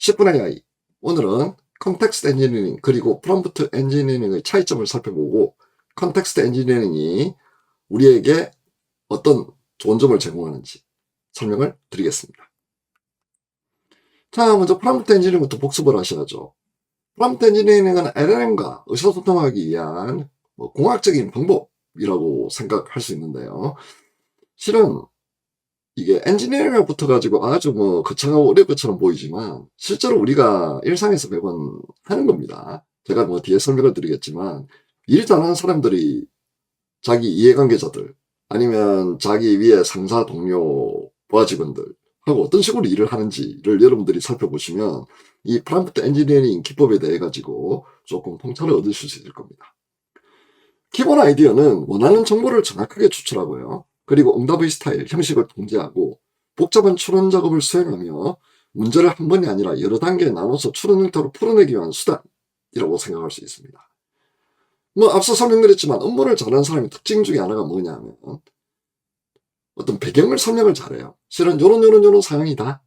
10분의 AI. 오늘은 컨텍스트 엔지니어링 그리고 프롬프트 엔지니어링의 차이점을 살펴보고 컨텍스트 엔지니어링이 우리에게 어떤 좋은 점을 제공하는지 설명을 드리겠습니다. 자, 먼저 프롬프트 엔지니어링부터 복습을 하셔야죠. 프롬프트 엔지니어링은 LLM과 의사소통하기 위한 뭐 공학적인 방법이라고 생각할 수 있는데요. 실은 이게 엔지니어링에 붙어가지고 아주 뭐 거창하고 어려울 것처럼 보이지만 실제로 우리가 일상에서 매번 하는 겁니다. 제가 뭐 뒤에 설명을 드리겠지만 일 잘하는 사람들이 자기 이해관계자들 아니면 자기 위에 상사 동료 부하 직원들 하고 어떤 식으로 일을 하는지를 여러분들이 살펴보시면 이 프롬프트 엔지니어링 기법에 대해 가지고 조금 통찰을 얻으실 수 있을 겁니다. 기본 아이디어는 원하는 정보를 정확하게 추출하고요. 그리고 응답의 스타일, 형식을 통제하고 복잡한 추론 작업을 수행하며 문제를 한 번이 아니라 여러 단계에 나눠서 추론 형태로 풀어내기 위한 수단이라고 생각할 수 있습니다. 뭐 앞서 설명드렸지만 업무를 잘하는 사람의 특징 중에 하나가 뭐냐면 어떤 배경을 설명을 잘해요. 실은 요런 요런 요런 상황이다.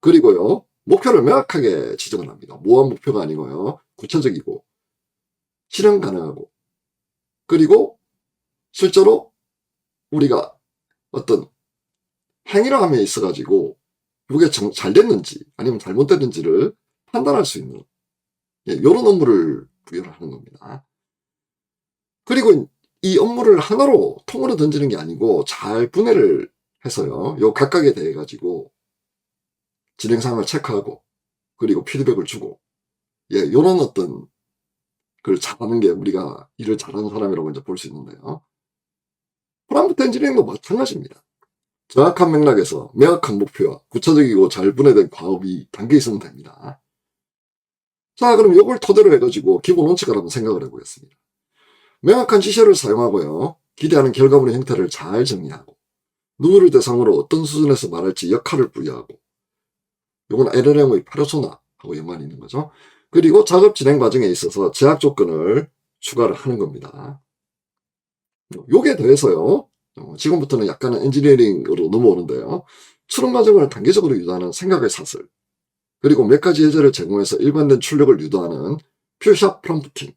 그리고요 목표를 명확하게 지정을 합니다. 모호한 목표가 아니고요 구체적이고 실현 가능하고 그리고 실제로 우리가 어떤 행위를 함에 있어가지고 정- 잘 됐는지 아니면 잘못됐는지를 판단할 수 있는 예, 이런 업무를 부여를 하는 겁니다. 그리고 이 업무를 하나로 통으로 던지는 게 아니고 잘 분해를 해서요. 요 각각에 대해 가지고 진행 상황을 체크하고 그리고 피드백을 주고 예, 요런 어떤 그걸 잘하는 게 우리가 일을 잘하는 사람이라고 이제 볼 수 있는데요. 프롬프트 엔지니어링도 마찬가지입니다. 정확한 맥락에서 명확한 목표와 구체적이고 잘 분해된 과업이 담겨 있으면 됩니다. 자, 그럼 이걸 토대로 해가지고 기본 원칙을 한번 생각을 해보겠습니다. 명확한 지시를 사용하고요. 기대하는 결과물의 형태를 잘 정리하고 누구를 대상으로 어떤 수준에서 말할지 역할을 부여하고 이건 LLM의 페르소나하고 연관이 있는 거죠. 그리고 작업 진행 과정에 있어서 제약 조건을 추가를 하는 겁니다. 요게 더해서요. 어, 지금부터는 약간은 엔지니어링으로 넘어오는데요. 추론 과정을 단계적으로 유도하는 생각의 사슬, 그리고 몇 가지 예제를 제공해서 일관된 출력을 유도하는 퓨샵 프롬프팅,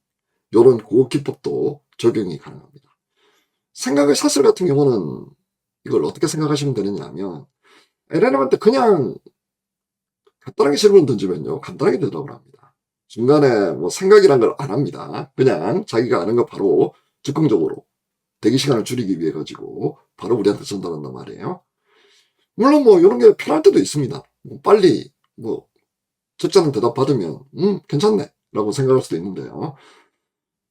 요런 고급 기법도 적용이 가능합니다. 생각의 사슬 같은 경우는 이걸 어떻게 생각하시면 되느냐 하면 LLM한테 그냥 간단하게 질문 던지면요. 간단하게 대답을 합니다. 중간에 뭐 생각이란 걸 안 합니다. 그냥 자기가 아는 거 바로 즉흥적으로 대기 시간을 줄이기 위해 가지고 바로 우리한테 전달한단 말이에요. 물론 뭐 이런 게 편할 때도 있습니다. 뭐 빨리 뭐 적잖은 대답 받으면 음 괜찮네 라고 생각할 수도 있는데요.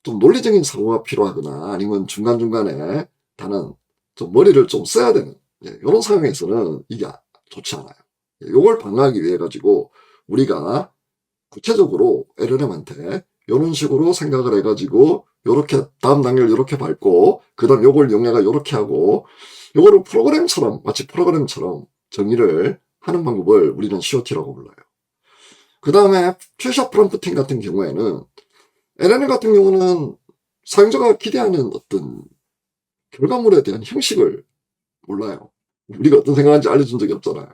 좀 논리적인 사고가 필요하거나 아니면 중간 중간에 다른 좀 머리를 좀 써야 되는 예, 이런 상황에서는 이게 좋지 않아요. 예, 요걸 방어하기 위해 가지고 우리가 구체적으로 LLM한테 이런 식으로 생각을 해가지고 요렇게 다음 단계를 요렇게 밟고 그 다음 요걸 용해가 요렇게 하고 요거를 프로그램처럼 마치 프로그램처럼 정의를 하는 방법을 우리는 COT라고 불러요. 그 다음에 퓨샵 프롬프팅 같은 경우에는 LLM 같은 경우는 사용자가 기대하는 어떤 결과물에 대한 형식을 몰라요. 우리가 어떤 생각하는지 알려준 적이 없잖아요.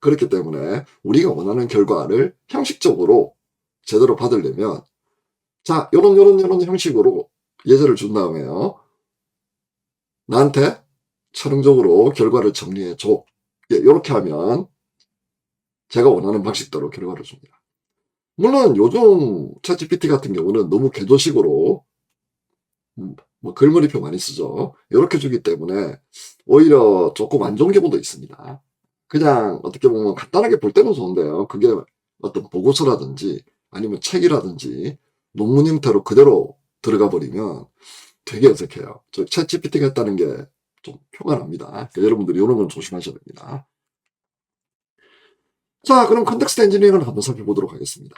그렇기 때문에 우리가 원하는 결과를 형식적으로 제대로 받으려면 자, 요런 요런 요런 형식으로 예제를 준 다음에요. 나한테 최종적으로 결과를 정리해 줘. 예, 요렇게 하면 제가 원하는 방식대로 결과를 줍니다. 물론 요즘 챗GPT 같은 경우는 너무 개조식으로 음, 뭐 글머리표 많이 쓰죠. 이렇게 주기 때문에 오히려 조금 안 좋은 경우도 있습니다. 그냥 어떻게 보면 간단하게 볼 때는 좋은데요. 그게 어떤 보고서라든지 아니면 책이라든지 논문 형태로 그대로 들어가 버리면 되게 어색해요. 저 챗GPT가 했다는 게 좀 표가 납니다. 그러니까 여러분들이 이런 건 조심하셔야 됩니다. 자, 그럼 컨텍스트 엔지니어링을 한번 살펴보도록 하겠습니다.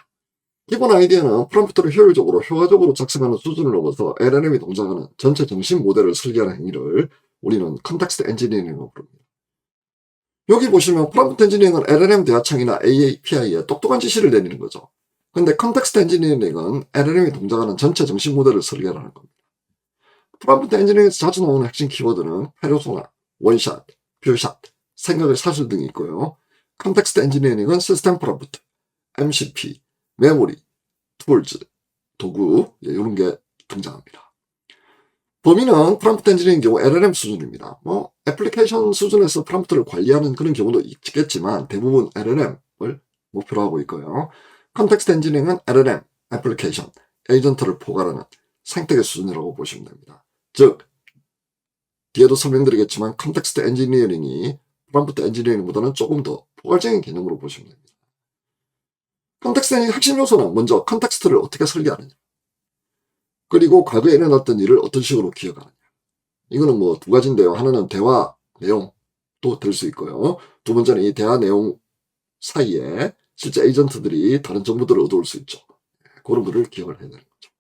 기본 아이디어는 프롬프트를 효율적으로, 효과적으로 작성하는 수준을 넘어서 LLM이 동작하는 전체 정신 모델을 설계하는 행위를 우리는 컨텍스트 엔지니어링이라고 부릅니다. 여기 보시면 프롬프트 엔지니어링은 LLM 대화창이나 API에 똑똑한 지시를 내리는 거죠. 근데 컨텍스트 엔지니어링은 LLM이 동작하는 전체 정신 모델을 설계하는 겁니다. 프롬프트 엔지니어링에서 자주 나오는 핵심 키워드는 페르소나, 원샷, 뷰샷, 생각의 사슬 등이 있고요. 컨텍스트 엔지니어링은 시스템 프롬프트, MCP, 메모리, 툴즈, 도구 예, 이런 게 등장합니다. 범위는 프롬프트 엔지니어링 경우 LLM 수준입니다. 뭐 애플리케이션 수준에서 프롬프트를 관리하는 그런 경우도 있겠지만 대부분 LLM을 목표로 하고 있고요. 컨텍스트 엔지니어링은 LLM, 애플리케이션, 에이전트를 포괄하는 생태계 수준이라고 보시면 됩니다. 즉 뒤에도 설명드리겠지만 컨텍스트 엔지니어링이 프롬프트 엔지니어링보다는 조금 더 포괄적인 개념으로 보시면 됩니다. 컨텍스트 엔지니어링 핵심 요소는 먼저 컨텍스트를 어떻게 설계하느냐. 그리고 과거에 일어났던 일을 어떤 식으로 기억하느냐. 이거는 뭐 두 가지인데요. 하나는 대화 내용도 될 수 있고요. 두 번째는 이 대화 내용 사이에 실제 에이전트들이 다른 정보들을 얻어올 수 있죠. 그런 거를 기억을 해야 되는 거죠.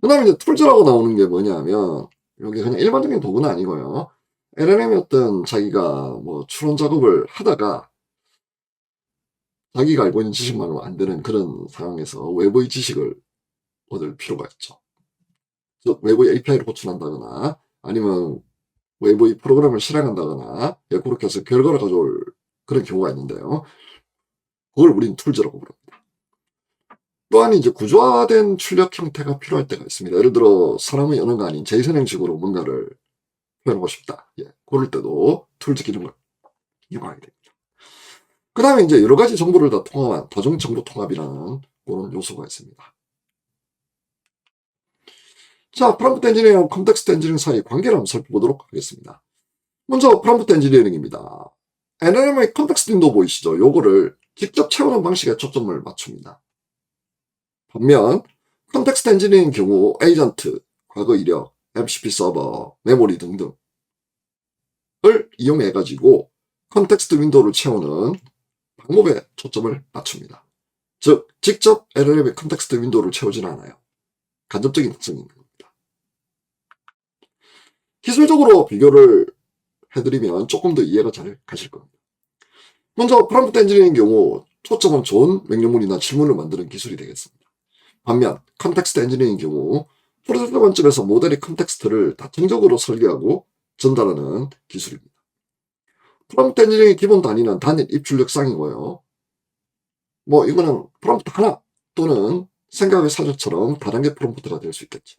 그 다음에 이제 툴즈라고 나오는 게 뭐냐면 여기 그냥 일반적인 도구는 아니고요. LLM이 어떤 자기가 뭐 추론 작업을 하다가 자기가 알고 있는 지식만으로 안 되는 그런 상황에서 외부의 지식을 얻을 필요가 있죠. 즉, 외부의 API를 호출한다거나 아니면 외부의 프로그램을 실행한다거나 예, 그렇게 해서 결과를 가져올 그런 경우가 있는데요. 그걸 우리는 툴즈라고 부릅니다. 또한 이제 구조화된 출력 형태가 필요할 때가 있습니다. 예를 들어 사람의 언어가 아닌 제이슨 형식으로 뭔가를 표현하고 싶다. 예, 그럴 때도 툴즈 기능을 이용하게 됩니다. 그 다음에 이제 여러 가지 정보를 다 통합한 도정 정보 통합이라는 그런 요소가 있습니다. 자, 프롬프트 엔지니어링, 컨텍스트 엔지니어링 사이의 관계를 한번 살펴보도록 하겠습니다. 먼저 프롬프트 엔지니어링입니다. NLM의 컨텍스트 윈도우 보이시죠? 요거를 직접 채우는 방식에 초점을 맞춥니다. 반면 컨텍스트 엔지니어링 경우 에이전트, 과거 이력, MCP 서버, 메모리 등등을 이용해 가지고 컨텍스트 윈도우를 채우는 방법에 초점을 맞춥니다. 즉 직접 LLM의 컨텍스트 윈도우를 채우지는 않아요. 간접적인 특성이 있는 겁니다. 기술적으로 비교를 해드리면 조금 더 이해가 잘 가실 겁니다. 먼저 프롬프트 엔지니어링 경우 초점은 좋은 명령문이나 질문을 만드는 기술이 되겠습니다. 반면 컨텍스트 엔지니어링 경우 프로젝트 관점에서 모델의 컨텍스트를 다층적으로 설계하고 전달하는 기술입니다. 프롬프트 엔지니어링의 기본 단위는 단일 입출력상이고요. 뭐 이거는 프롬프트 하나 또는 생각의 사전처럼 다단계 프롬프트가 될 수 있겠죠.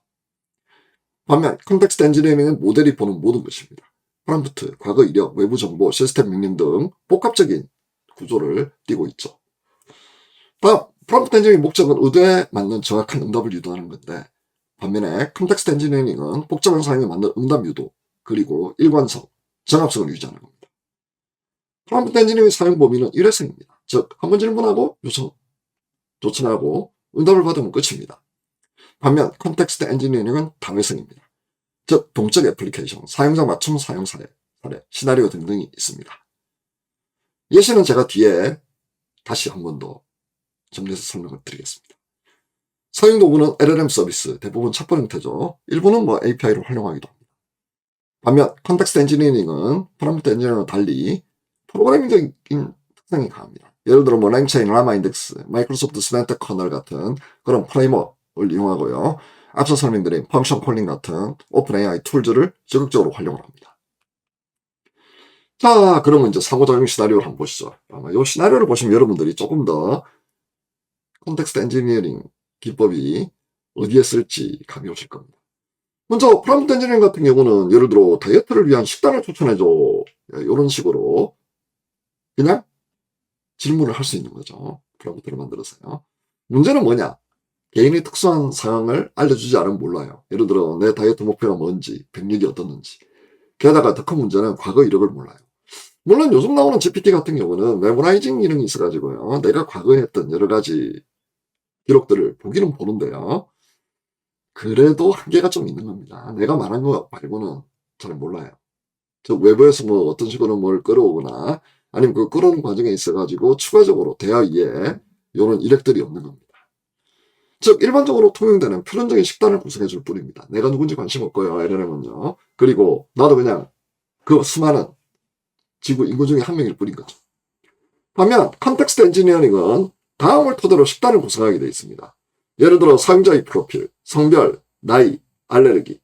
반면 컨텍스트 엔지니어링은 모델이 보는 모든 것입니다. 프롬프트, 과거 이력, 외부 정보, 시스템 명령 등 복합적인 구조를 띠고 있죠. 다음, 프롬프트 엔지니어링 목적은 의도에 맞는 정확한 응답을 유도하는 건데 반면에 컨텍스트 엔지니어링은 복잡한 상황에 맞는 응답 유도 그리고 일관성, 정합성을 유지하는 겁니다. 프롬프트 엔지니어링 사용 범위는 일회성입니다. 즉, 한 번 질문하고 요청, 조천하고 응답을 받으면 끝입니다. 반면 컨텍스트 엔지니어링은 당회성입니다. 즉, 동적 애플리케이션, 사용자 맞춤 사용 사례, 사례, 시나리오 등등이 있습니다. 예시는 제가 뒤에 다시 한 번 더 정리해서 설명을 드리겠습니다. 사용 도구는 LLM 서비스, 대부분 첩보 형태죠. 일부는 뭐 API를 활용하기도 합니다. 반면 컨텍스트 엔지니어링은 프롬프트 엔지니어링과 달리 프로그래밍적인 특성이 강합니다. 예를 들어 뭐 랭체인, 라마 인덱스, 마이크로소프트 스멘트 커널 같은 그런 프레임워크를 이용하고요. 앞서 설명드린 펑션 콜링 같은 오픈 AI 툴즈를 적극적으로 활용을 합니다. 자, 그러면 이제 상호작용 시나리오를 한번 보시죠. 아마 이 시나리오를 보시면 여러분들이 조금 더 컨텍스트 엔지니어링 기법이 어디에 쓸지 감이 오실 겁니다. 먼저 프롬프트 엔지니어링 같은 경우는 예를 들어 다이어트를 위한 식단을 추천해줘 이런 식으로 그냥 질문을 할 수 있는 거죠. 프롬프트를 만들어서요. 문제는 뭐냐? 개인의 특수한 상황을 알려주지 않으면 몰라요. 예를 들어 내 다이어트 목표가 뭔지, 백력이 어떻는지. 게다가 더 큰 문제는 과거 이력을 몰라요. 물론 요즘 나오는 GPT 같은 경우는 메모라이징 기능이 있어가지고요. 내가 과거에 했던 여러 가지 기록들을 보기는 보는데요. 그래도 한계가 좀 있는 겁니다. 내가 말한 거 말고는 잘 몰라요. 저 외부에서 뭐 어떤 식으로 뭘 끌어오거나 아니면 그 끌어오는 과정에 있어가지고 추가적으로 대화위에 이런 이력들이 없는 겁니다. 즉 일반적으로 통용되는 표준적인 식단을 구성해 줄 뿐입니다. 내가 누군지 관심 없고요. LLM은요. 그리고 나도 그냥 그 수많은 지구 인구 중에 한 명일 뿐인 거죠. 반면 컨텍스트 엔지니어링은 다음을 토대로 식단을 구성하게 되어 있습니다. 예를 들어 사용자의 프로필, 성별, 나이, 알레르기.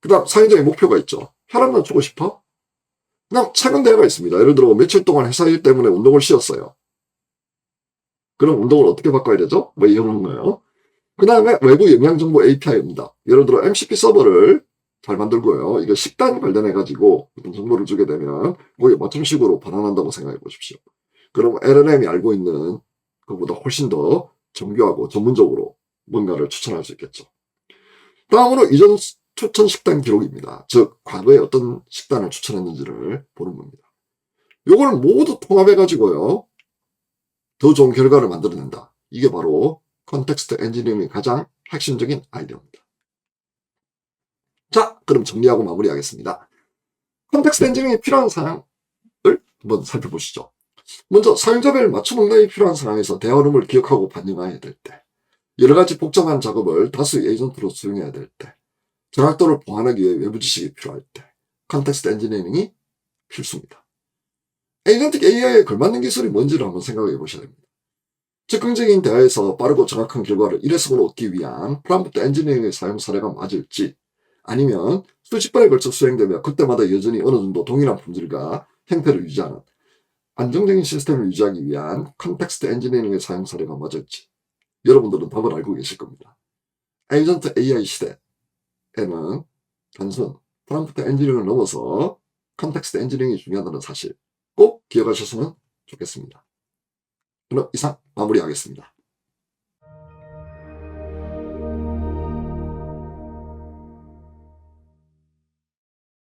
그 다음 사용자의 목표가 있죠. 혈압 낮추고 싶어? 그냥 최근 대화가 있습니다. 예를 들어 며칠 동안 회사 일 때문에 운동을 쉬었어요. 그럼 운동을 어떻게 바꿔야 되죠? 뭐 이런 거예요. 그 다음에 외부 영양정보 API입니다. 예를 들어 MCP 서버를 잘 만들고요. 이거 식단 관련해가지고 정보를 주게 되면 거기에 맞춤 식으로 반환한다고 생각해 보십시오. 그럼 LLM이 알고 있는 그보다 훨씬 더 정교하고 전문적으로 뭔가를 추천할 수 있겠죠. 다음으로 이전 추천 식단 기록입니다. 즉, 과거에 어떤 식단을 추천했는지를 보는 겁니다. 요걸 모두 통합해가지고요. 더 좋은 결과를 만들어낸다. 이게 바로 컨텍스트 엔지니어링의 가장 핵심적인 아이디어입니다. 자, 그럼 정리하고 마무리하겠습니다. 컨텍스트 엔지니어링이 필요한 사항을 한번 살펴보시죠. 먼저 사용자별 맞춤 응답이 필요한 상황에서 대화룸을 기억하고 반영해야 될 때, 여러 가지 복잡한 작업을 다수의 에이전트로 수행해야 될 때, 정확도를 보완하기 위해 외부 지식이 필요할 때, 컨텍스트 엔지니어링이 필수입니다. 에이전틱 AI에 걸맞는 기술이 뭔지를 한번 생각해 보셔야 됩니다. 즉흥적인 대화에서 빠르고 정확한 결과를 일회성으로 얻기 위한 프롬프트 엔지니어링의 사용 사례가 맞을지, 아니면 수십 번에 걸쳐 수행되며 그때마다 여전히 어느 정도 동일한 품질과 형태를 유지하는 안정적인 시스템을 유지하기 위한 컨텍스트 엔지니어링의 사용 사례가 맞을지 여러분들은 답을 알고 계실 겁니다. 에이전트 AI 시대에는 단순 프롬프트 엔지니어링을 넘어서 컨텍스트 엔지니어링이 중요하다는 사실 꼭 기억하셨으면 좋겠습니다. 그럼 이상 마무리하겠습니다.